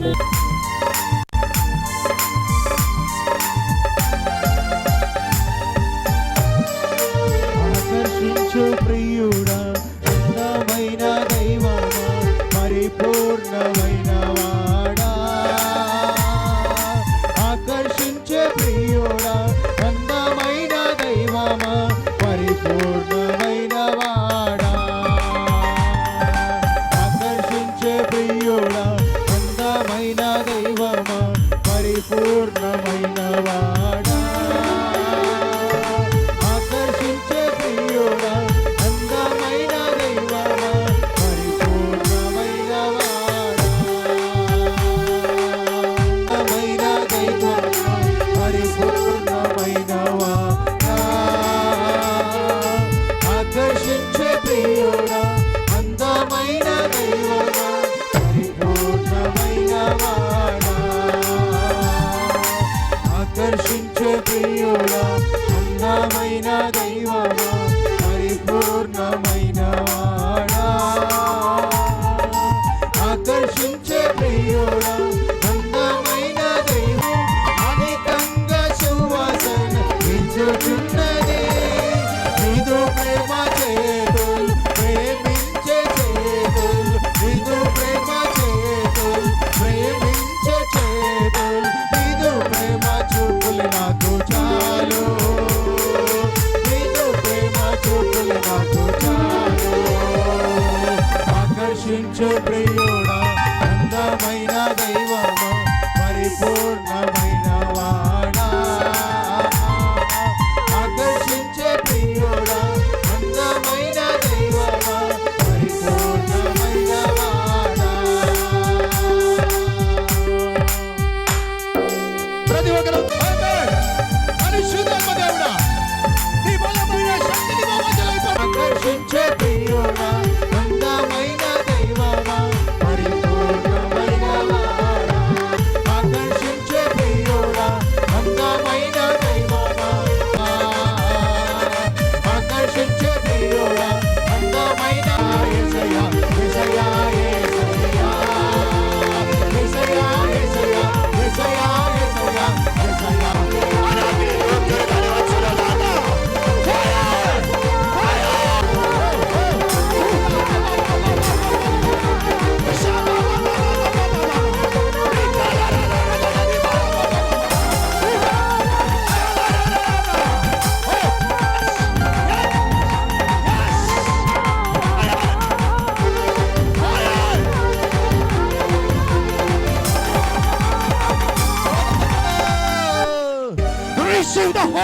Bye.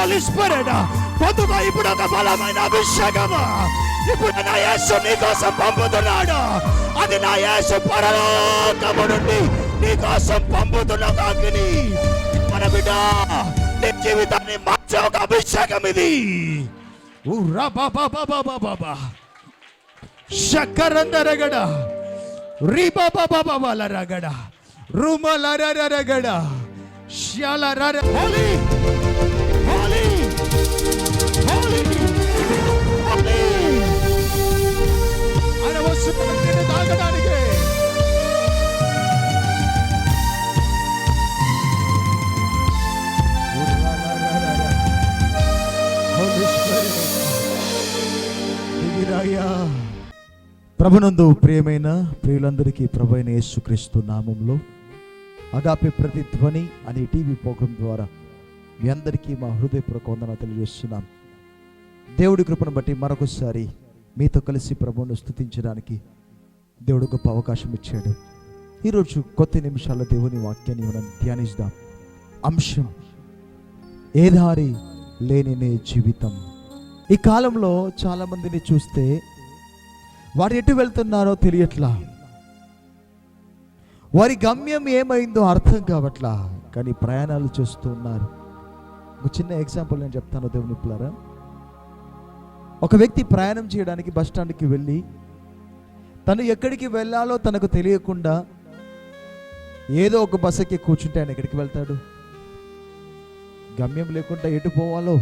Holi spirit పొందుకో ఇప్పుడు ఒక బలమైన అభిషేకము. ఇప్పుడు నా యేసు నీకోసం పంపుతున్నాడు. అది నా యేసు పరలోకము నుండి నీకోసం పంపుతున్న కాకిని మన బిడ్డ నీ జీవితాన్ని మార్చే ఒక అభిషేకం ఇది. ఊరా బాబా బాబా బాబా శక్కరందరగడ రీ బాబా బాబాల రగడ రూమల రగడ శాల రర ప్రభునందు ప్రియమైన ప్రియులందరికీ ప్రభు అయిన యేసుక్రీస్తు నామంలో అగాపే ప్రతిధ్వని అనే టీవీ ప్రోగ్రాం ద్వారా మీ అందరికీ మా హృదయపూర్వక వందన తెలియజేస్తున్నాం. దేవుడి కృపను బట్టి మరొకసారి మీతో కలిసి ప్రభువును స్థుతించడానికి దేవుడు గొప్ప అవకాశం ఇచ్చాడు. ఈరోజు కొద్ది నిమిషాల దేవుని వాక్యాన్ని మనం ధ్యానిద్దాం. అంశం ఏదారి లేనినే జీవితం. ఈ కాలంలో చాలా మందిని చూస్తే వారు ఎటు వెళ్తున్నారో తెలియట్లా. వారి గమ్యం ఏమైందో అర్థం కావట్లా. కానీ ప్రయాణాలు చేస్తూ ఉన్నారు. ఒక చిన్న ఎగ్జాంపుల్ నేను చెప్తాను దేవుని పిల్లరా. ఒక వ్యక్తి ప్రయాణం చేయడానికి బస్ స్టాండ్కి వెళ్ళి తను ఎక్కడికి వెళ్ళాలో తనకు తెలియకుండా ఏదో ఒక బస్ ఎక్కి కూర్చుంటే ఆయన ఎక్కడికి వెళ్తాడు? గమ్యం లేకుండా ఎటు పోవాలో?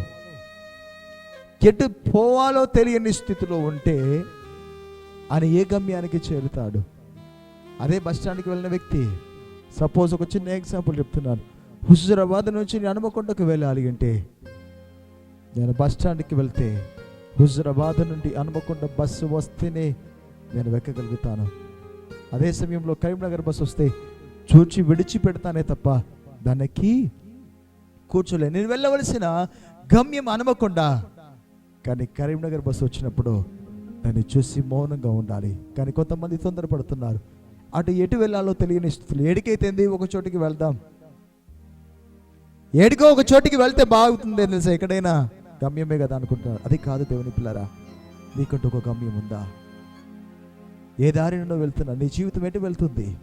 ఎటు పోవాలో తెలియని స్థితిలో ఉంటే ఆయన ఏ గమ్యానికి చేరుతాడు? అదే బస్ స్టాండ్కి వెళ్ళిన వ్యక్తి. సపోజ్ ఒక చిన్న ఎగ్జాంపుల్ చెప్తున్నాను. హుజురాబాద్ నుంచి నేను హనుమకొండకు వెళ్ళాలి అంటే నేను బస్ స్టాండ్కి వెళ్తే హుజురాబాద్ నుండి హనుమకొండ బస్సు వస్తేనే నేను వెక్కగలుగుతాను. అదే సమయంలో కరీంనగర్ బస్సు వస్తే చూచి విడిచిపెడతానే తప్ప దానికి కూర్చోలే నేను వెళ్ళవలసిన గమ్యం హనుమకొండ. కానీ కరీంనగర్ బస్సు వచ్చినప్పుడు దాన్ని చూసి మౌనంగా ఉండాలి. కానీ కొంతమంది తొందరపడుతున్నారు. అటు ఎటు వెళ్ళాలో తెలియని స్థితులు ఏడికైతేంది ఒక చోటికి వెళ్దాం. ఏడికో ఒక చోటికి వెళ్తే బాగుతుంది తెలుసా? ఎక్కడైనా గమ్యమే కదా అనుకుంటున్నారు. అది కాదు దేవుని పిల్లరా నీకంటూ ఒక గమ్యం ఉందా? ఏ దారి నుండో వెళ్తున్నా. నీ జీవితం ఎటు వెళ్తుంది?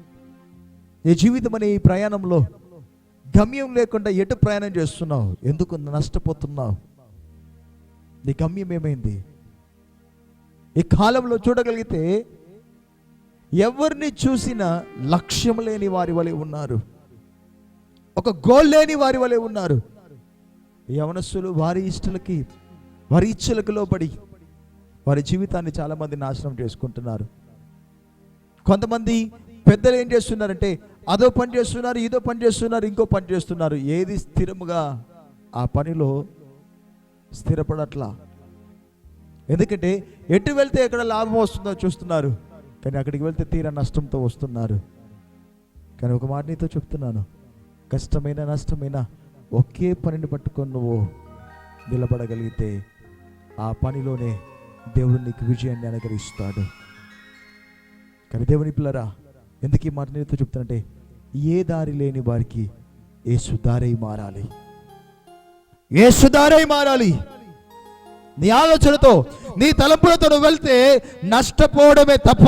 నీ జీవితం అనే ఈ ప్రయాణంలో గమ్యం లేకుండా ఎటు ప్రయాణం చేస్తున్నావు? ఎందుకు నష్టపోతున్నావు? నీ గమ్యం ఏమైంది? ఈ కాలంలో చూడగలిగితే ఎవరిని చూసినా లక్ష్యం లేని వారి వలె ఉన్నారు. ఒక గోల్ లేని వారి వలె ఉన్నారు. యవనస్సులు వారి ఇష్టలకి వారి ఇచ్చలకు లోబడి వారి జీవితాన్ని చాలామంది నాశనం చేసుకుంటున్నారు. కొంతమంది పెద్దలు ఏం చేస్తున్నారంటే అదో పని చేస్తున్నారు ఇదో పని చేస్తున్నారు ఇంకో పని చేస్తున్నారు. ఏది స్థిరముగా ఆ పనిలో స్థిరపడట్లా? ఎందుకంటే ఎటు వెళ్తే ఎక్కడ లాభం వస్తుందో చూస్తున్నారు. కానీ అక్కడికి వెళ్తే తీరా నష్టంతో వస్తున్నారు. కానీ ఒక మాట నీతో చెప్తున్నాను. కష్టమైన నష్టమైన ఒకే పనిని పట్టుకొని నువ్వు నిలబడగలిగితే ఆ పనిలోనే దేవుడు నీకు విజయాన్ని అనుగ్రహిస్తాడు. కానీ దేవుని పిల్లరా ఎందుకు ఈ మాట నీతో చెప్తానంటే ఏ దారి లేని వారికి ఏ సుధారై మారాలి. ఏ సుధారై మారాలి. నీ ఆలోచనతో నీ తలంపులతో నువ్వు వెళ్తే నష్టపోవడమే తప్ప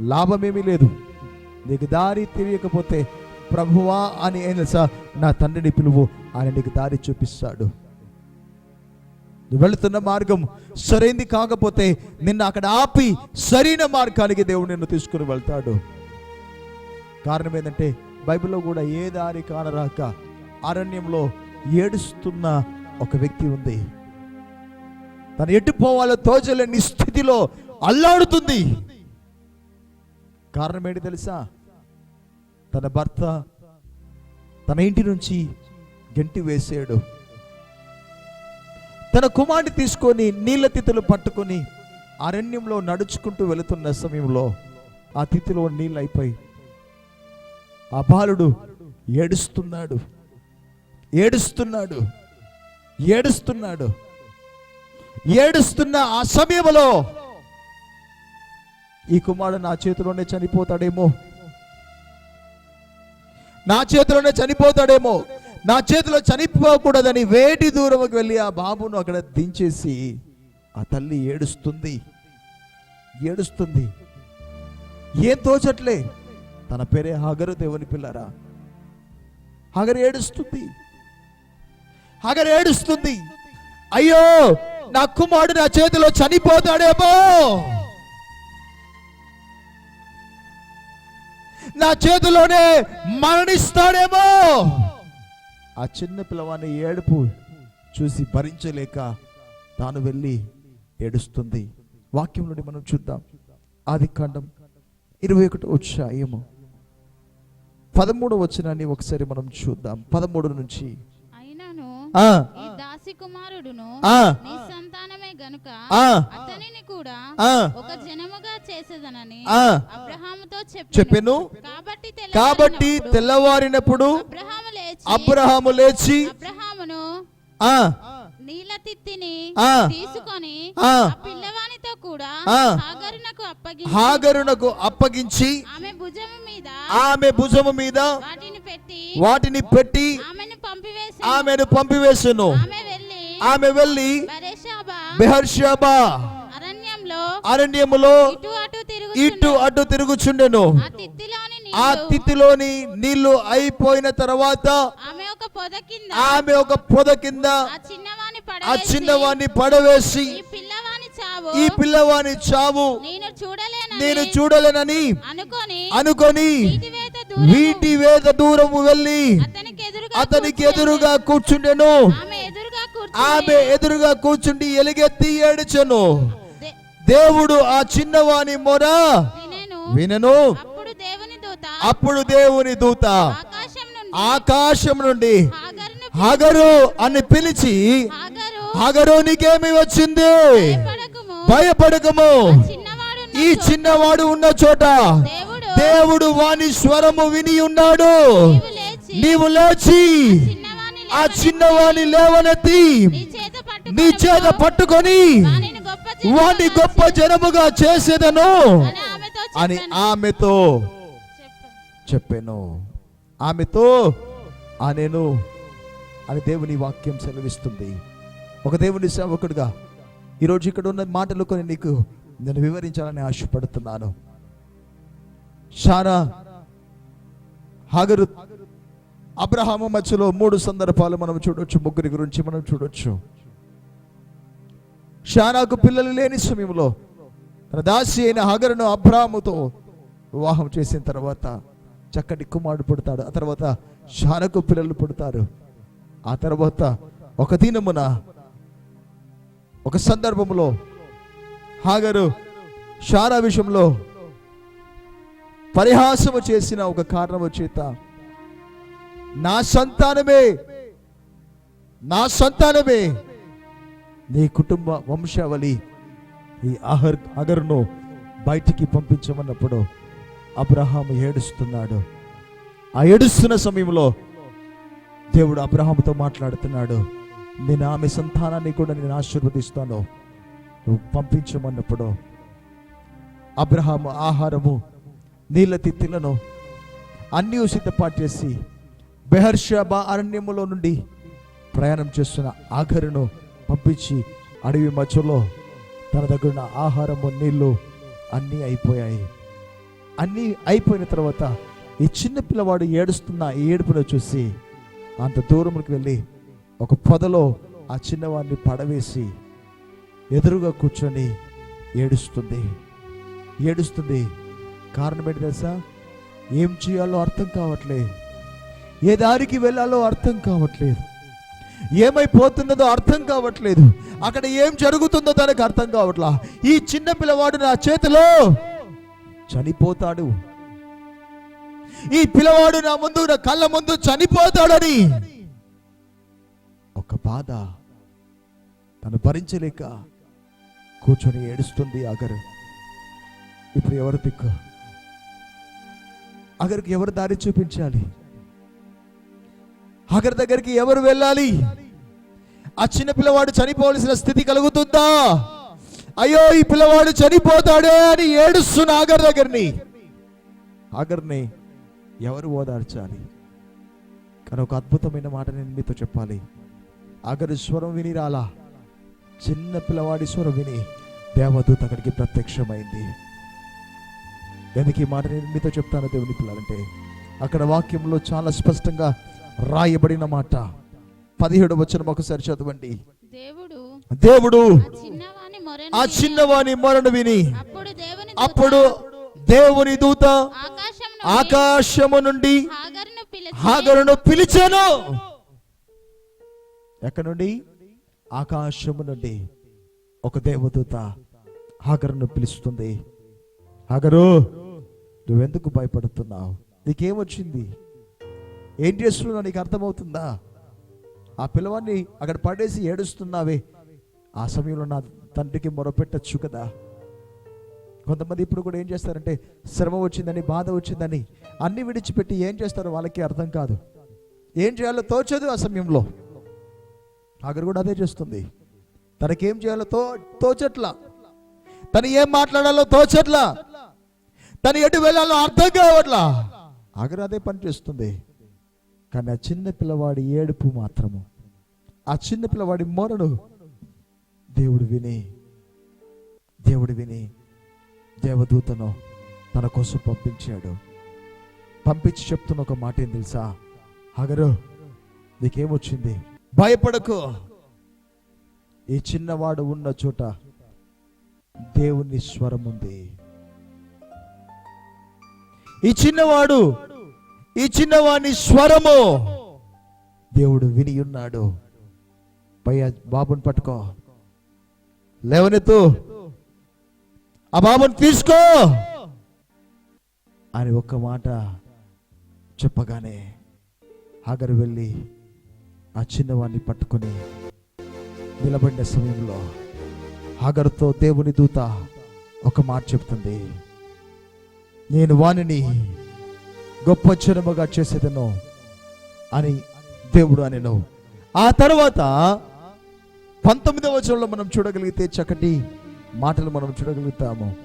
లాభమేమీ లేదు. నీకు దారి తెలియకపోతే ప్రభువా అని ఏం తెలుసా? నా తండ్రిని పిలువు ఆయన నీకు దారి చూపిస్తాడు. నువ్వు వెళుతున్న మార్గం సరైంది కాకపోతే నిన్ను అక్కడ ఆపి సరైన మార్గానికి దేవుడు నిన్ను తీసుకుని వెళ్తాడు. కారణం ఏంటంటే బైబిల్లో కూడా ఏ దారి కానరాక అరణ్యంలో ఏడుస్తున్న ఒక వ్యక్తి ఉంది. తను ఎటు పోవాలో తోచలేని స్థితిలో అల్లాడుతుంది. కారణం ఏంటి తెలుసా? తన భర్త తన ఇంటి నుంచి గెంటి వేసాడు తన కుమారుని తీసుకొని నీళ్ళ తిథులు పట్టుకొని అరణ్యంలో నడుచుకుంటూ వెళుతున్న సమయంలో ఆ తిథిలో నీళ్ళు అయిపోయి ఆ బాలుడు ఏడుస్తున్నాడు. ఏడుస్తున్నాడు. ఏడుస్తున్నాడు. ఏడుస్తున్న ఆ సమయంలో ఈ కుమారుడు నా చేతిలోనే చనిపోతాడేమో. నా చేతిలోనే చనిపోతాడేమో. నా చేతిలో చనిపోకూడదని వేటి దూరంకి వెళ్ళి ఆ బాబును అక్కడ దించేసి ఆ తల్లి ఏడుస్తుంది. ఏడుస్తుంది. ఏం తోచట్లే? తన పేరే హగరు దేవుని పిల్లరా. హగరు ఏడుస్తుంది. హగరు ఏడుస్తుంది. అయ్యో! నా కుమారుడు నా చేతిలో చనిపోతాడేమో. నా చేతిలోనే మరణిస్తాడేమో. ఆ చిన్న పిల్లవాని ఏడుపు చూసి భరించలేక తాను వెళ్ళి ఏడుస్తుంది. వాక్యం నుండి మనం చూద్దాం. ఆది కాండం ఇరవై ఒకటి వచ్చాయేమో పదమూడు వచ్చినాన్ని ఒకసారి మనం చూద్దాం. పదమూడు నుంచి దాసి కుమారుడును నీ సంతానమే గనుక అతనిని కూడా ఒక జనముగా చేసేదనని అబ్రహాముతో చెప్పెను. కాబట్టి కాబట్టి తెల్లవారినప్పుడు అబ్రహాము లేచి అబ్రహాము లేచి అబ్రహామును నీళ్ళ తిత్తిని. తీసుకొని పిల్లవానితో కూడా. హాగరునకు అప్పగించి హాగరునకు అప్పగించి ఆమె భుజము మీద ఆమె భుజము మీద వాటిని పెట్టి వాటిని పెట్టి ఆమెను పంపివేసి ఆమెను పంపివేసును. ఆమె ఆమె వెళ్ళి బెహర్షబా అరణ్యంలో అరణ్యములో ఇటు అటు తిరుగుచుండెను. ఆ తిత్తిలోని నీళ్ళు. అయిపోయిన తర్వాత ఆమె ఒక పొద కింద ఆ చిన్నవాణ్ణి పడవేసి ఈ పిల్లవాని చావు నేను చూడలేనని నేను చూడలేనని అనుకొని వీటి వేద దూరము వెళ్ళి అతనికి ఎదురుగా కూర్చుండెను. ఆమె ఎదురుగా కూర్చుండి ఎలుగెత్తి ఏడ్చెను. దేవుడు ఆ చిన్నవాని మొర వినెను. అప్పుడు దేవుని దూత ఆకాశం నుండి హగరు అని పిలిచి హాగరు నీకేమి వచ్చింది? భయపడకుము. ఈ చిన్నవాడు ఉన్న చోట దేవుడు వాని స్వరము విని ఉన్నాడు. నీవు లేచి ఆ చిన్నవాని లేవనెత్తి నీ చేత పట్టుకొని వానిని గొప్ప జనముగా చేసేదను అని ఆమెతో. చెప్పాను. ఆమెతో ఆ నేను అని దేవుని వాక్యం సెలవిస్తుంది. ఒక దేవుని సేవకుడిగా ఈరోజు ఇక్కడ ఉన్న మాటలు కొన్ని నీకు నేను వివరించాలని ఆశపడుతున్నాను. షారా హాగరు అబ్రహాము మధ్యలో మూడు సందర్భాలు మనం చూడొచ్చు ముగ్గురి గురించి మనం చూడొచ్చు. షానాకు పిల్లలు లేని సమయంలో తన దాసి అయిన హగరును అబ్రాహముతో వివాహం చేసిన తర్వాత చక్కటి కుమారుడు పుడతాడు. ఆ తర్వాత షానకు పిల్లలు పుడతారు. ఆ తర్వాత ఒక దినమున ఒక సందర్భంలో హాగరు షారా విషయంలో పరిహాసము చేసిన ఒక కారణము చేత నా సంతానమే. నా సంతానమే. నీ కుటుంబ వంశావళి ఈ అహర్ అగరును బయటికి పంపించమన్నప్పుడు అబ్రహాము ఏడుస్తున్నాడు. ఆ ఏడుస్తున్న సమయంలో దేవుడు అబ్రహాంతో మాట్లాడుతున్నాడు. నేను ఆమె సంతానాన్ని కూడా నేను ఆశీర్వదిస్తాను. నువ్వు పంపించమన్నప్పుడు అబ్రహాము ఆహారము నీళ్ళ తిత్తిలను అన్నీ సిద్ధపాటు చేసి బెహర్షబ అరణ్యములో నుండి ప్రయాణం చేస్తున్న ఆఖరును పంపించి అడవి మధ్యలో తన దగ్గర ఉన్న ఆహారము నీళ్ళు అన్నీ అయిపోయాయి. అన్నీ అయిపోయిన తర్వాత ఈ చిన్న పిల్లవాడు ఏడుస్తున్న ఈ ఏడుపును చూసి అంత దూరంకి వెళ్ళి ఒక పొదలో ఆ చిన్నవాడిని పడవేసి ఎదురుగా కూర్చొని ఏడుస్తుంది. ఏడుస్తుంది. కారణం ఏంటి తెలుసా? ఏం చేయాలో అర్థం కావట్లేదు ఏ దారికి వెళ్ళాలో అర్థం కావట్లేదు. ఏమైపోతున్నదో అర్థం కావట్లేదు. అక్కడ ఏం జరుగుతుందో తనకు అర్థం కావట్లా. ఈ చిన్న పిల్లవాడు నా చేతిలో చనిపోతాడు. ఈ పిల్లవాడు నా ముందు నా కళ్ళ ముందు చనిపోతాడని ఒక బాధ తను భరించలేక కూర్చొని ఏడుస్తుంది అగరు. ఇప్పుడు ఎవరు దిక్కు? అగరికి ఎవరు దారి చూపించాలి? అగర్ దగ్గరికి ఎవరు వెళ్ళాలి? ఆ చిన్న పిల్లవాడు చనిపోవలసిన స్థితి కలుగుతుందా? అయ్యో ఈ పిల్లవాడు చనిపోతాడే అని ఏడుస్తున్న ఆగర్ దగ్గరని. ఆగర్ని ఎవరు ఓదార్చాలి? కానీ ఒక అద్భుతమైన మాట నేను మీతో చెప్పాలి. ఆగరు స్వరం విని రాలా? చిన్న పిల్లవాడి స్వరం విని దేవదూత అక్కడికి ప్రత్యక్షమైంది. ఎందుకు ఈ మాట నేను మీతో చెప్తాను దేవుని పిల్లలంటే అక్కడ వాక్యంలో చాలా స్పష్టంగా రాయబడిన మాట. పదిహేడు వచ్చిన ఒకసారి చదవండి. దేవుడు దేవుడు ఆ చిన్నవాని మొరను ఆ విని, అప్పుడు దేవుని దూత ఆకాశం ఆకాశము నుండి హాగరును పిలిచాను. ఎక్కడ నుండి? ఆకాశము నుండి. ఒక దేవదూత హాగరును పిలుస్తుంది. హాగరు నువ్వెందుకు భయపడుతున్నావు? నీకేమొచ్చింది? ఏం చేస్తున్నా నీకు అర్థమవుతుందా? ఆ పిల్లవాడిని అక్కడ పడేసి ఏడుస్తున్నావే. ఆ సమయంలో నా తండ్రికి మొరపెట్టచ్చు కదా. కొంతమంది ఇప్పుడు కూడా ఏం చేస్తారంటే శ్రమ వచ్చిందని బాధ వచ్చిందని అన్ని విడిచిపెట్టి ఏం చేస్తారో వాళ్ళకి అర్థం కాదు. ఏం చేయాలో తోచదు ఆ సమయంలో. ఆగరు కూడా అదే చేస్తుంది. తనకేం చేయాలో తో తోచట్లా. తను ఏం మాట్లాడాలో తోచట్లా. తను ఎటు వెళ్ళాలో అర్థం కావట్లా. ఆగరు అదే పని చేస్తుంది. కానీ ఆ చిన్న పిల్లవాడి ఏడుపు మాత్రము ఆ చిన్న పిల్లవాడి మొరను దేవుడు విని దేవుడు విని దేవదూతను తన కోసం పంపించాడు. పంపించి చెప్తున్న ఒక మాట ఏం తెలుసా? హగరు నీకేమొచ్చింది? భయపడకు. ఈ చిన్నవాడు ఉన్న చోట దేవుని స్వరం ఉంది ఈ చిన్నవాడు ఈ చిన్నవాని స్వరము దేవుడు విని ఉన్నాడు పై బాబుని పట్టుకో. లేవనెత్తు. ఆ బాబుని తీసుకో. అని ఒక్క మాట చెప్పగానే హాగరు వెళ్ళి ఆ చిన్నవాడిని పట్టుకొని నిలబడిన సమయంలో హాగరుతో దేవుని దూత ఒక మాట చెప్తుంది. నేను వానిని గొప్ప జనముగా చేసేదను అని దేవుడు అనెను. ఆ తర్వాత పంతొమ్మిదవ వచనంలో మనం చూడగలిగితే చక్కటి మాటలు మనం చూడగలుగుతాము.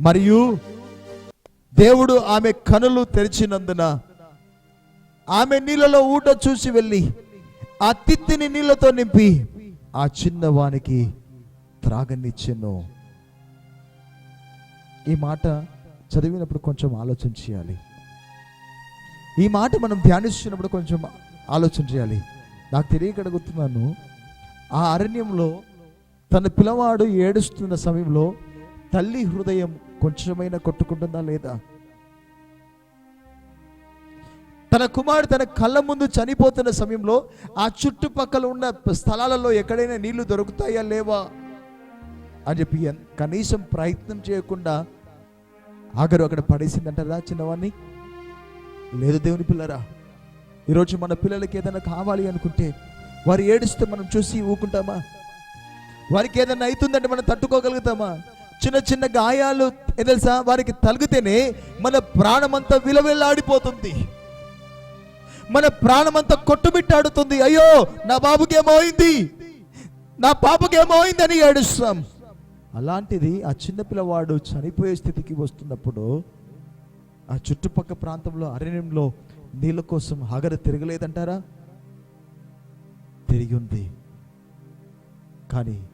మరియు దేవుడు ఆమె కనులు తెరిచినందున ఆమె నీళ్ళలో ఊట చూసి వెళ్ళి ఆ తిత్తిని నీళ్ళతో నింపి ఆ చిన్నవానికి త్రాగనిచ్చెను. ఈ మాట చదివినప్పుడు కొంచెం ఆలోచన చేయాలి. ఈ మాట మనం ధ్యానిస్తున్నప్పుడు కొంచెం ఆలోచన చేయాలి. నాకు తెలియక అడుగుతున్నాను ఆ అరణ్యంలో తన పిల్లవాడు ఏడుస్తున్న సమయంలో తల్లి హృదయం కొంచెమైనా కొట్టుకుంటుందా లేదా? తన కుమారుడు తన కళ్ళ ముందు చనిపోతున్న సమయంలో ఆ చుట్టుపక్కల ఉన్న స్థలాలలో ఎక్కడైనా నీళ్ళు దొరుకుతాయా లేవా? అని చెప్పి కనీసం ప్రయత్నం చేయకుండా ఆఖరు అక్కడ పడేసిందంటారా చిన్నవాడిని లేదు దేవుని పిల్లరా? ఈరోజు మన పిల్లలకి ఏదైనా కావాలి అనుకుంటే వారు ఏడిస్తే మనం చూసి ఊకుంటామా? వారికి ఏదైనా అవుతుందంటే మనం తట్టుకోగలుగుతామా? చిన్న చిన్న గాయాలు తెలుసా? వారికి తలిగితేనే మన ప్రాణమంతా విలవిల్లాడిపోతుంది. మన ప్రాణమంతా కొట్టుమిట్టాడుతుంది. అయ్యో నా బాబుకి ఏమో అయింది నా పాపకి ఏమో అని ఏడుస్తాం. అలాంటిది ఆ చిన్నపిల్లవాడు చనిపోయే స్థితికి వస్తున్నప్పుడు ఆ చుట్టుపక్క ప్రాంతంలో అరణ్యంలో నీళ్ళ కోసం హగర తిరగలేదంటారా? తిరిగి ఉంది. కానీ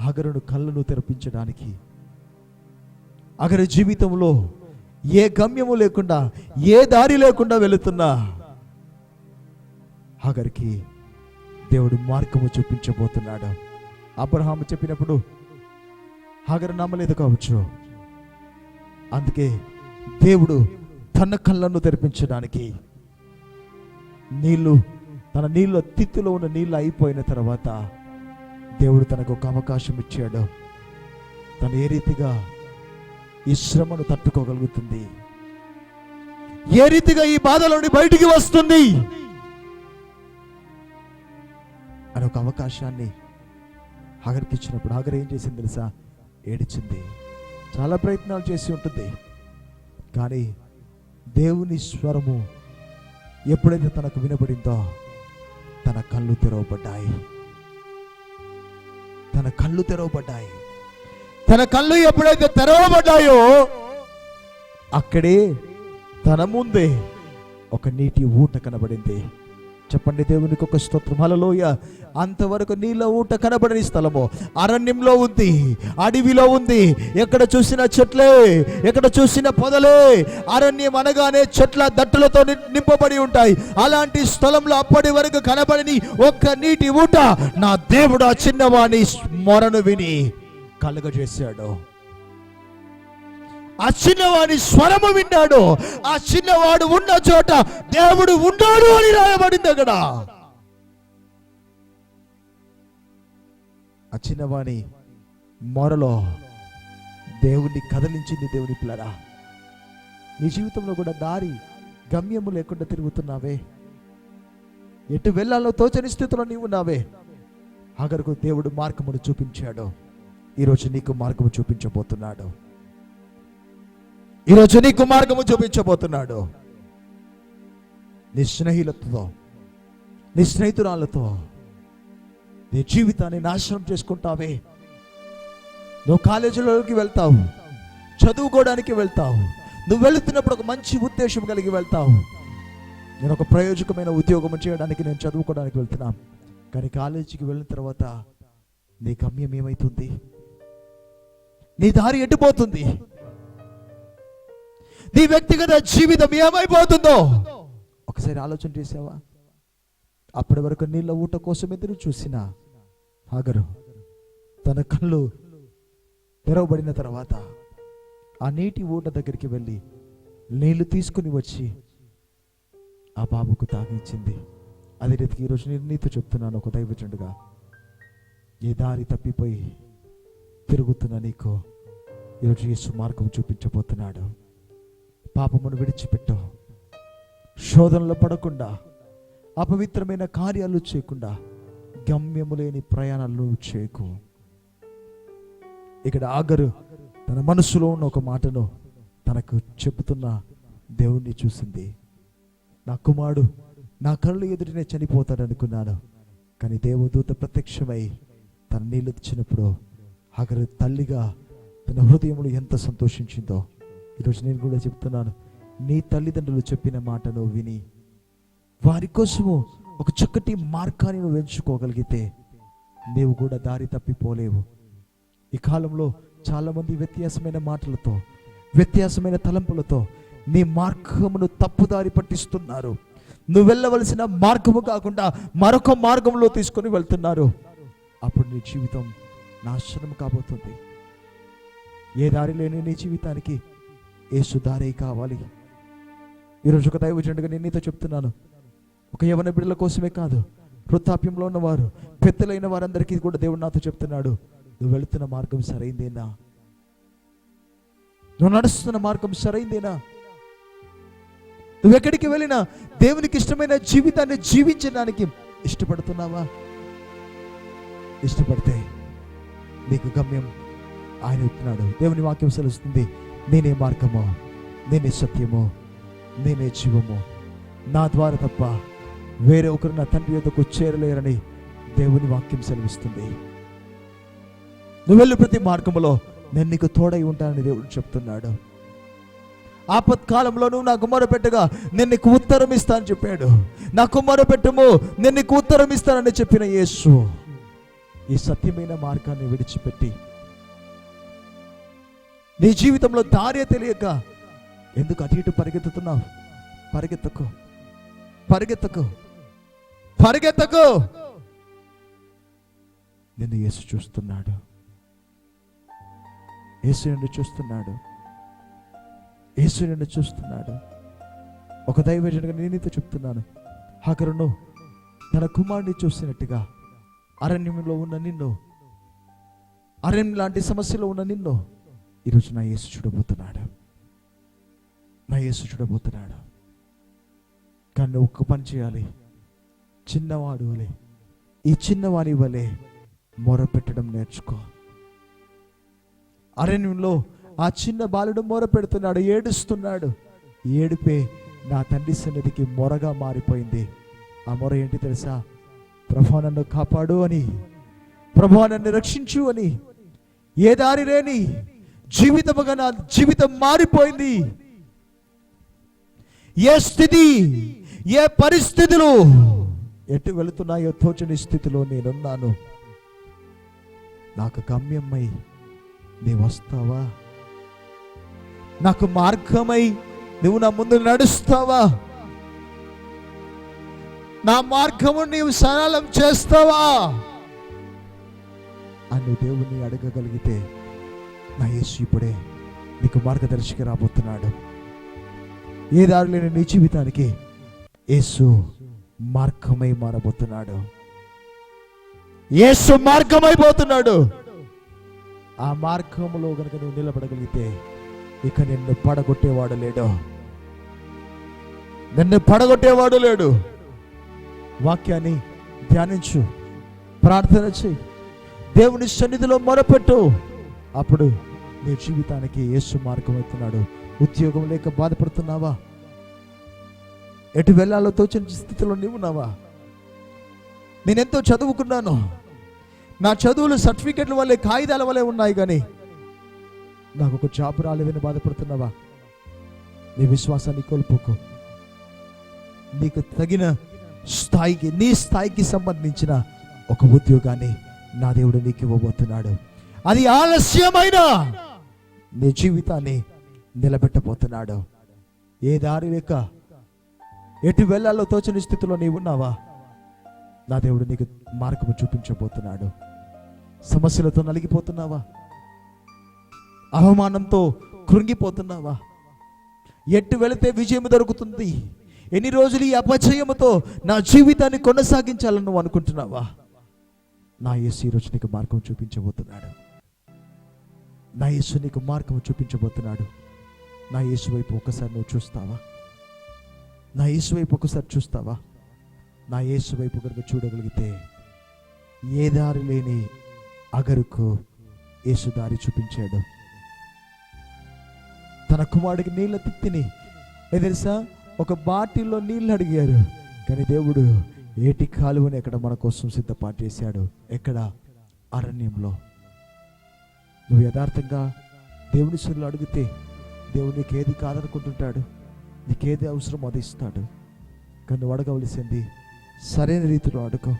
హగరును కళ్ళను తెరపించడానికి అగర జీవితంలో ఏ గమ్యము లేకుండా ఏ దారి లేకుండా వెళుతున్నా హగరికి దేవుడు మార్గము చూపించబోతున్నాడు. అబ్రహాం చెప్పినప్పుడు హాగరు నమ్మలేదు కావచ్చు. అందుకే దేవుడు తన కళ్ళను తెరిపించడానికి నీళ్ళు తన నీళ్ళ తిత్తులో ఉన్న నీళ్ళు అయిపోయిన తర్వాత దేవుడు తనకు ఒక అవకాశం ఇచ్చాడు. తను ఏ రీతిగా ఈ శ్రమను తట్టుకోగలుగుతుంది? ఏ రీతిగా ఈ బాధలోని బయటికి వస్తుంది? అని ఒక అవకాశాన్ని హాగర్కి ఇచ్చినప్పుడు హాగర్ ఏం చేసింది తెలుసా? ఏడిచింది. చాలా ప్రయత్నాలు చేసి ఉంటుంది. కానీ దేవుని స్వరము ఎప్పుడైతే తనకు వినబడిందో తన కళ్ళు తెరవబడ్డాయి. తన కళ్ళు తెరవబడ్డాయి. తన కళ్ళు ఎప్పుడైతే తెరవబడ్డాయో అక్కడే తన ముందే ఒక నీటి ఊట కనబడింది. చెప్పండి దేవునికి ఒక స్తోత్రం. హలలోయ అంతవరకు నీళ్ళ ఊట కనబడని స్థలము. అరణ్యంలో ఉంది అడవిలో ఉంది ఎక్కడ చూసిన చెట్లే ఎక్కడ చూసిన పొదలే. అరణ్యం అనగానే చెట్ల దట్టులతో ని- నింపబడి ఉంటాయి. అలాంటి స్థలంలో అప్పటి వరకు కనబడని ఒక్క నీటి ఊట నా దేవుడు ఆ చిన్నవాణి మొరను విని కలుగజేశాడు. ఆ చిన్నవాడి స్వరము విన్నాడు. ఆ చిన్నవాడు ఉన్న చోట దేవుడు ఉన్నాడు అని రాయబడింది అక్కడ. ఆ చిన్నవాణి మొరలో దేవుణ్ణి కదిలించింది దేవుని పిల్లరా. నీ జీవితంలో కూడా దారి గమ్యము లేకుండా తిరుగుతున్నావే. ఎటు వెళ్ళాలో తోచని స్థితిలో నీవు ఉన్నావే. ఆఖరకు దేవుడు మార్గమును చూపించాడు. ఈరోజు నీకు మార్గము చూపించబోతున్నాడు. ఈరోజు నీకు మార్గము చూపించబోతున్నాడు. నీ స్నేహితులతో నీ స్నేహితురాలతో నీ జీవితాన్ని నాశనం చేసుకుంటావే. నువ్వు కాలేజీలోకి వెళ్తావు చదువుకోవడానికి వెళ్తావు నువ్వు వెళుతున్నప్పుడు ఒక మంచి ఉద్దేశం కలిగి వెళ్తావు. నేను ఒక ప్రయోజకమైన ఉద్యోగం చేయడానికి నేను చదువుకోవడానికి వెళ్తున్నాను కానీ కాలేజీకి వెళ్ళిన తర్వాత నీ గమ్యం ఏమైతుంది? నీ దారి ఎటుపోతుంది? నీ వ్యక్తిగత జీవితం ఏమైపోతుందో? ఒకసారి ఆలోచన చేసావా? అప్పటి వరకు నీళ్ళ ఊట కోసం ఎదురు చూసిన హాగరు తన కళ్ళు తెరవబడిన తర్వాత ఆ నీటి ఊట దగ్గరికి వెళ్ళి నీళ్ళు తీసుకుని వచ్చి ఆ బాబుకు తాగించింది అదే రీతికి ఈరోజు నేను నీతో చెప్తున్నాను ఒక దైవజండుగా ఏ దారి తప్పిపోయి తిరుగుతున్న నీకు ఈరోజు యేసు మార్గం చూపించబోతున్నాడు. పాపమును విడిచిపెట్టు శోధనలో పడకుండా అపవిత్రమైన కార్యాలు చేయకుండా గమ్యము లేని ప్రయాణాలు చేయకు. ఇక్కడ ఆగరు తన మనసులో ఉన్న ఒక మాటను తనకు చెబుతున్న దేవుణ్ణి చూసింది. నా కుమారుడు నా కళ్ళు ఎదుటినే చనిపోతాడు అనుకున్నాను. కానీ దేవదూత ప్రత్యక్షమై తన నీళ్ళు తెచ్చినప్పుడు ఆగరు తల్లిగా తన హృదయంలో ఎంత సంతోషించిందో. ఈరోజు నేను కూడా చెప్తున్నాను నీ తల్లిదండ్రులు చెప్పిన మాటను విని వారి కోసము ఒక చక్కటి మార్గాన్ని నువ్వు ఎంచుకోగలిగితే నీవు కూడా దారి తప్పిపోలేవు. ఈ కాలంలో చాలామంది వ్యత్యాసమైన మాటలతో వ్యత్యాసమైన తలంపులతో నీ మార్గమును తప్పుదారి పట్టిస్తున్నారు. నువ్వు వెళ్ళవలసిన మార్గము కాకుండా మరొక మార్గంలో తీసుకొని వెళ్తున్నారు. అప్పుడు నీ జీవితం నాశనం కాబోతుంది. ఏ దారి లేని నీ జీవితానికి ఏసు కావాలి. ఈరోజు ఒక దైవజనుడిగా నేను నీతో చెప్తున్నాను. ఒక యవన బిడ్డల కోసమే కాదు వృద్ధాప్యంలో ఉన్నవారు పెద్దలైన వారందరికీ కూడా దేవుడు నాతో చెప్తున్నాడు నువ్వు వెళుతున్న మార్గం సరైందేనా? నువ్వు నడుస్తున్న మార్గం సరైందేనా? నువ్వు ఎక్కడికి వెళ్ళినా దేవునికి ఇష్టమైన జీవితాన్ని జీవించడానికి ఇష్టపడుతున్నావా? ఇష్టపడితే నీకు గమ్యం ఆయన ఇస్తున్నాడు. దేవుని వాక్యం సెలుస్తుంది నేనే మార్గము నేనే సత్యము నేనే జీవము. నా ద్వారా తప్ప వేరే ఒకరు నా తండ్రి యొద్దకు చేరలేరని దేవుని వాక్యం సెలవిస్తుంది. నువ్వెళ్ళు ప్రతి మార్గములో నేను నీకు తోడై ఉంటానని దేవుడు చెప్తున్నాడు. ఆపత్కాలంలో నువ్వు నా కుమారు పెట్టగా నేను నీకు ఉత్తరం ఇస్తానని చెప్పాడు. నా కుమారు పెట్టము నేను నీకు ఉత్తరం ఇస్తానని చెప్పిన యేసు. ఈ సత్యమైన మార్గాన్ని విడిచిపెట్టి నీ జీవితంలో దారే తెలియక ఎందుకు అటు ఇటు పరిగెత్తుతున్నావు? పరిగెత్తకు. పరిగెత్తకు. పరిగెత్తకు. నిన్ను యేసు చూస్తున్నాడు. యేసు నిన్ను చూస్తున్నాడు. యేసు నిన్ను చూస్తున్నాడు. ఒక దైవజనుగా నేను నీతో చెప్తున్నాను. హకరును తన కుమారుడిని చూసినట్టుగా అరణ్యంలో ఉన్న నిన్ను అరణ్యం లాంటి సమస్యలో ఉన్న నిన్ను ఈరోజు నా యేసు చూడబోతున్నాడు. నా యేసు చూడబోతున్నాడు. కానీ ఒక్క పని చేయాలి. చిన్నవాడు వలె ఈ చిన్నవాడి వలె మొరపెట్టడం నేర్చుకో. అరణ్యంలో ఆ చిన్న బాలుడు మొర పెడుతున్నాడు ఏడుస్తున్నాడు. ఏడిపే నా తండ్రి సన్నిధికి మొరగా మారిపోయింది. ఆ మొర ఏంటి తెలుసా? ప్రభా నన్ను కాపాడు అని ప్రభా నన్ను రక్షించు అని ఏ దారి లేని జీవితముగా నా జీవితం మారిపోయింది. ఏ స్థితి ఏ పరిస్థితులు ఎటు వెళుతున్నాయో తోచని స్థితిలో నేనున్నాను. నాకు గమ్యమై నీవు వస్తావా? నాకు మార్గమై నువ్వు నా ముందు నడుస్తావా? నా మార్గము నీవు సరళం చేస్తావా? అని దేవుని అడగగలిగితే నా యేసు ఇప్పుడే నీకు మార్గదర్శికి రాబోతున్నాడు. ఏ దారి లేని నీ జీవితానికి యేసు మార్గమై మారబోతున్నాడు. యేసు మార్గమైపోతున్నాడు ఆ మార్గంలో గనుక నువ్వు నిలబడగలిగితే ఇక నిన్ను పడగొట్టేవాడు లేడు. నిన్ను పడగొట్టేవాడు లేడు. వాక్యాన్ని ధ్యానించు ప్రార్థన చేయి. దేవుని సన్నిధిలో మొరపెట్టు. అప్పుడు నీ జీవితానికి యేసు మార్గం అవుతున్నాడు ఉద్యోగం లేక బాధపడుతున్నావా? ఎటు వెళ్ళాలో తోచని స్థితిలో నీవు ఉన్నావా? నేనెంతో చదువుకున్నాను. నా చదువులు సర్టిఫికెట్ల వల్లే కాగితాల వల్లే ఉన్నాయి కానీ నాకు ఒక జాబ్ రాలేదని బాధపడుతున్నావా? నీ విశ్వాసాన్ని కోల్పోకు. నీకు తగిన స్థాయికి నీ స్థాయికి సంబంధించిన ఒక ఉద్యోగాన్ని నా దేవుడు నీకు ఇవ్వబోతున్నాడు. అది ఆలస్యమైన. నీ జీవితాన్ని నిలబెట్టబోతున్నాడు. ఏ దారి లేక ఎటు వెళ్ళాలో తోచని స్థితిలో నీవు ఉన్నావా? నా దేవుడు నీకు మార్గము చూపించబోతున్నాడు. సమస్యలతో నలిగిపోతున్నావా? అవమానంతో కృంగిపోతున్నావా? ఎట్టు వెళితే విజయం దొరుకుతుంది? ఎన్ని రోజులు ఈ అపజయముతో నా జీవితాన్ని కొనసాగించాలని నువ్వు అనుకుంటున్నావా? నా ఏసీ రోజు నీకు మార్గం చూపించబోతున్నాడు. నా యేసు నీకు మార్గం చూపించబోతున్నాడు. నా యేసు వైపు ఒకసారి నువ్వు చూస్తావా? నా యేసు వైపు ఒకసారి చూస్తావా? నా యేసు వైపు కనుక చూడగలిగితే ఏ దారి లేని అగరుకు యేసు దారి చూపించాడు. తన కుమారుడికి నీళ్ళ తిత్తిని. ఏ తెలుసా? ఒక బాటిల్లో నీళ్ళు అడిగారు. కానీ దేవుడు ఏటి కాలువని ఎక్కడ మన కోసం సిద్ధపాటు చేశాడు. ఎక్కడ? అరణ్యంలో. నువ్వు యథార్థంగా దేవుని సురులు అడిగితే దేవుడు ఏది కాదనుకుంటుంటాడు నీకేది అవసరమో అది ఇస్తాడు. కానీ నువ్వు అడగవలసింది సరైన రీతిలో అడుగు.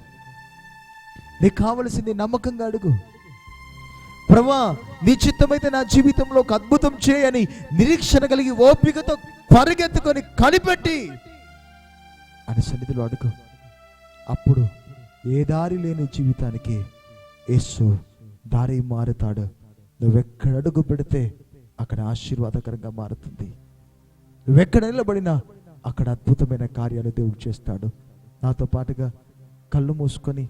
నీకు కావలసింది నమ్మకంగా అడుగు. ప్రభా నీ చిత్తమైతే నా జీవితంలో ఒక అద్భుతం చేయని నిరీక్షణ కలిగి ఓపికతో పరిగెత్తుకొని కనిపెట్టి అని సన్నిధిలో అడుగు. అప్పుడు ఏ దారి లేని జీవితానికి యేసు దారి మారుతాడు. నువ్వెక్కడ అడుగు పెడితే అక్కడ ఆశీర్వాదకరంగా మారుతుంది. నువ్వెక్కడ నిలబడినా అక్కడ అద్భుతమైన కార్యాలు దేవుడు చేస్తాడు. నాతో పాటుగా కళ్ళు మూసుకొని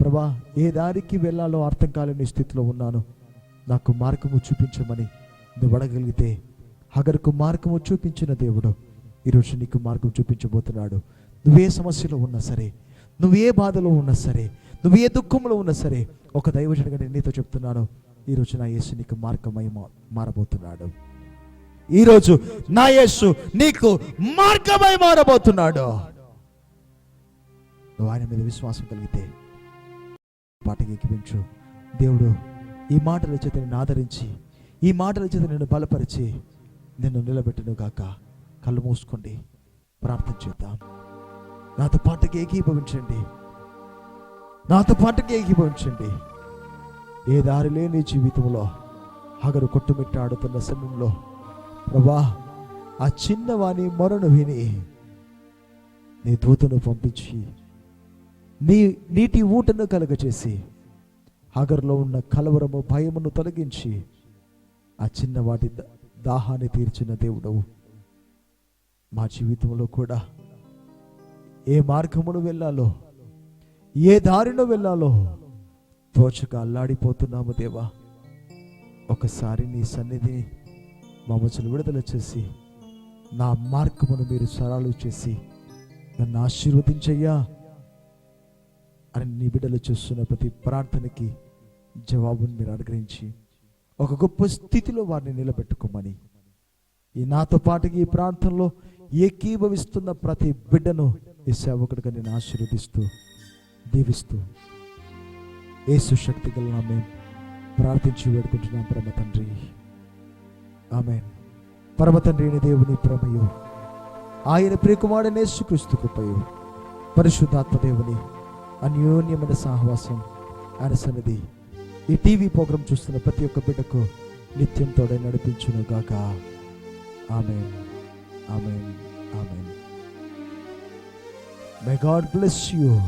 ప్రభా ఏ దారికి వెళ్ళాలో అర్థం కాలేని స్థితిలో ఉన్నాను. నాకు మార్గము చూపించమని నువ్వు అడగలిగితే హగరుకు మార్గము చూపించిన దేవుడు ఈరోజు నీకు మార్గం చూపించబోతున్నాడు. నువ్వే సమస్యలో ఉన్నా సరే నువ్వే బాధలో ఉన్నా సరే నువ్వు ఏ దుఃఖంలో ఉన్నా సరే ఒక దైవజనగా నేను నీతో చెప్తున్నాను. ఈరోజు నా యేసు నీకు మార్గమై మారబోతున్నాడు. ఈరోజు నా యేసు నీకు మార్గమై మారబోతున్నాడు. నువ్వు ఆయన మీద విశ్వాసం కలిగితే పాటకి ఎక్కిపించు. దేవుడు ఈ మాటల చేత నేను ఆదరించి ఈ మాటల చేత నిన్ను బలపరిచి నిన్ను నిలబెట్టను గాక. కళ్ళు మూసుకోండి. ప్రార్థన చేద్దాం. నాతో పాటకి ఏకీభవించండి. నాతో పాటకి ఏకీభవించండి. ఏ దారి లేని జీవితంలో హగరు కొట్టుమిట్టాడుతున్న సమయంలో ప్రభా ఆ చిన్నవాని మొరను విని నీ దూతను పంపించి నీ నీటి ఊటను కలుగచేసి హగర్లో ఉన్న కలవరము భయమును తొలగించి ఆ చిన్నవాటి ద- దాహాన్ని తీర్చిన దేవుడవు. మా జీవితంలో కూడా ఏ మార్గమును వెళ్ళాలో ఏ దారిలో వెళ్ళాలో తోచక అల్లాడిపోతున్నాము దేవా. ఒకసారి నీ సన్నిధిని మమ్మల్ని విడుదల చేసి నా మార్గమును మీరు సరాలు చేసి నన్ను ఆశీర్వదించయ్యా అని నీ బిడ్డలు చేస్తున్న ప్రతి ప్రార్థనకి జవాబును మీరు అనుగ్రహించి ఒక గొప్ప స్థితిలో వారిని నిలబెట్టుకోమని. ఈ నాతో పాటుగా ఈ ప్రాంతంలో ఏకీభవిస్తున్న ప్రతి బిడ్డను ఈ సేవకుడిగా నేను ఆశీర్వదిస్తూ దీవిస్తూ ఏసు శక్తి గల మేము ప్రార్థించి వేడుకుంటున్నాం పరమ తండ్రి. ఆమె పరమ తండ్రి దేవుని ప్రేమయు ఆయన ప్రియకుమారుడైన యేసుక్రీస్తు కృపయు పరిశుద్ధాత్మ దేవుని అన్యోన్యమైన సహవాసం ఆయన సన్నిధి. ఈ టీవీ ప్రోగ్రాం చూస్తున్న ప్రతి ఒక్క బిడ్డకు నిత్యం తోడే నడిపించును గాక. ఆమె ఆమె ఆమె మే గాడ్ బ్లెస్ యూ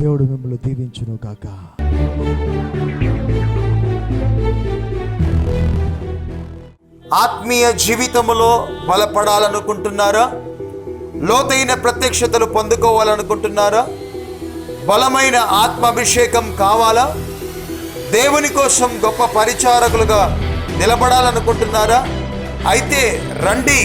దేవుడు మిమ్మల్ని దీవించును గాక. ఆత్మీయ జీవితములో బలపడాలనుకుంటున్నారా? లోతైన ప్రత్యక్షతలు పొందుకోవాలనుకుంటున్నారా? బలమైన ఆత్మాభిషేకం కావాలా? దేవుని కోసం గొప్ప పరిచారకులుగా నిలబడాలనుకుంటున్నారా? అయితే రండి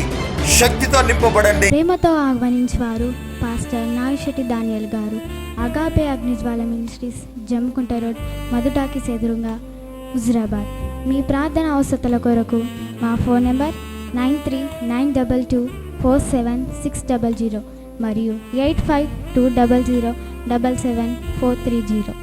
శక్తితో నింపబడండి. ప్రేమతో ఆహ్వానించేవారు పాస్టర్ నాగశెట్టి దానియల్ గారు Agape Agnijwala ministries Jamkunta road మధుటాకి ఎదురుగా హుజురాబాద్. మీ ప్రార్థన అవసరతల కొరకు మా phone number nine three nine double two four seven six double zero మరియు eight five two double zero double seven four three zero.